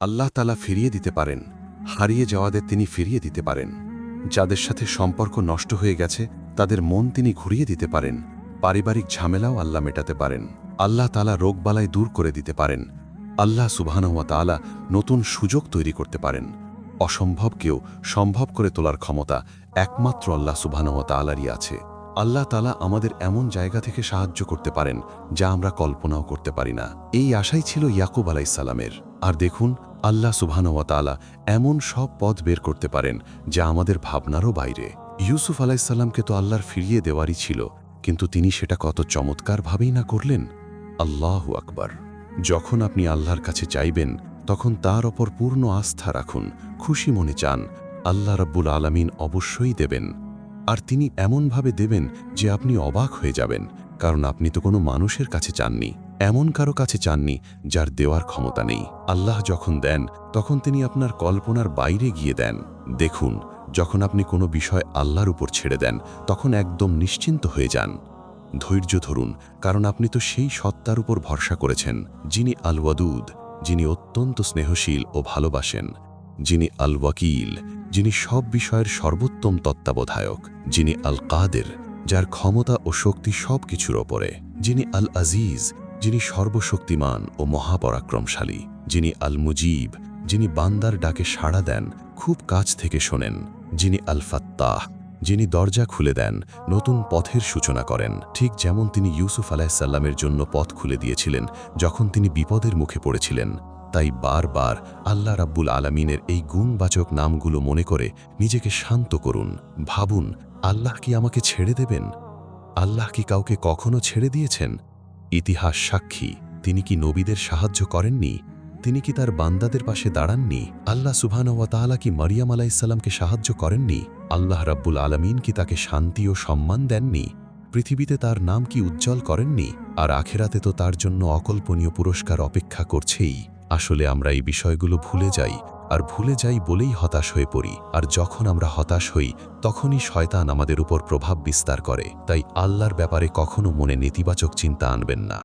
আল্লাহ তালা ফিরিয়ে দিতে পারেন, হারিয়ে যাওয়াদের তিনি ফিরিয়ে দিতে পারেন। যাদের সাথে সম্পর্ক নষ্ট হয়ে গেছে, তাদের মন তিনি ঘুরিয়ে দিতে পারেন। পারিবারিক ঝামেলাও আল্লাহ মেটাতে পারেন। আল্লাহ তালা রোগবালাই দূর করে দিতে পারেন। আল্লাহ সুবহানাহুয়া তাআলা নতুন সুযোগ তৈরি করতে পারেন। অসম্ভবকেও সম্ভব করে তোলার ক্ষমতা একমাত্র আল্লাহ সুবহানাহুয়া তাআলারই আছে। আল্লাহ তালা আমাদের এমন জায়গা থেকে সাহায্য করতে পারেন, যা আমরা কল্পনাও করতে পারি না। এই আশাই ছিল ইয়াকুব আলাইসাল্লামের আর দেখুন আল্লাহ সুবহানাহুয়া তাআলা এমন সব পথ বের করতে পারেন যা আমাদের ভাবনারও বাইরে। ইউসুফ আলাইসাল্লামকে তো আল্লাহর ফিরিয়ে দেওয়ারই ছিল, কিন্তু তিনি সেটা কত চমৎকারভাবেই না করলেন? আল্লাহ আকবার। যখন আপনি আল্লাহর কাছে চাইবেন, তখন তার ওপর পূর্ণ আস্থা রাখুন, খুশি মনে চান, আল্লাহ রব্বুল আলামিন অবশ্যই দেবেন। আর তিনি এমনভাবে দেবেন যে আপনি অবাক হয়ে যাবেন। কারণ আপনি তো কোনো মানুষের কাছে চাননি, এমন কারও কাছে চাননি যার দেওয়ার ক্ষমতা নেই। আল্লাহ যখন দেন, তখন তিনি আপনার কল্পনার বাইরে গিয়ে দেন। দেখুন, যখন আপনি কোনো বিষয় আল্লাহর উপর ছেড়ে দেন, তখন একদম নিশ্চিন্ত হয়ে যান। ধৈর্য ধরুন, কারণ আপনি তো সেই সত্তার উপর ভরসা করেছেন, যিনি আলওয়াদুদ, যিনি অত্যন্ত স্নেহশীল ও ভালোবাসেন, যিনি আল ওয়াকিল যিনি সব বিষয়ের সর্বোত্তম তত্ত্বাবধায়ক, যিনি আল কাদের যার ক্ষমতা ও শক্তি সব কিছুর ওপরে, যিনি আল আজিজ যিনি সর্বশক্তিমান ও মহাপরাক্রমশালী, যিনি আল মুজিব যিনি বান্দার ডাকে সাড়া দেন, খুব কাছ থেকে শোনেন, যিনি আল ফাত্তাহ যিনি দরজা খুলে দেন, নতুন পথের সূচনা করেন, ঠিক যেমন তিনি ইউসুফ আলাহিসাল্লামের জন্য পথ খুলে দিয়েছিলেন, যখন তিনি বিপদের মুখে পড়েছিলেন। তাই বারবার আল্লাহ রাব্বুল আলমিনের এই গুণবাচক নামগুলো মনে করে নিজেকে শান্ত করুন, ভাবুন আল্লাহ কি আমাকে ছেড়ে দেবেন? আল্লাহ কি কাউকে কখনো ছেড়ে দিয়েছেন? ইতিহাস সাক্ষী, তিনি কি নবীদের সাহায্য করেননি? তিনি কি তার বান্দাদের পাশে দাঁড়াননি? আল্লাহ সুবহানাহু তাআলা কি মারিয়াম আলাইসাল্লামকে সাহায্য করেননি? আল্লাহ রাব্বুল আলামিন কি তাকে শান্তি ও সম্মান দেননি? পৃথিবীতে তার নাম কি উজ্জ্বল করেননি? আর আখেরাতে তো তার জন্য অকল্পনীয় পুরস্কার অপেক্ষা করছেই। আসলে আমরা এই বিষয়গুলো ভুলে যাই। আর ভুলে যাই বলেই হতাশ হয়ে পড়ি, আর যখন আমরা হতাশ হই, তখনই শয়তান আমাদের উপর প্রভাব বিস্তার করে, তাই আল্লাহর ব্যাপারে কখনো মনে নেতিবাচক চিন্তা আনবেন না।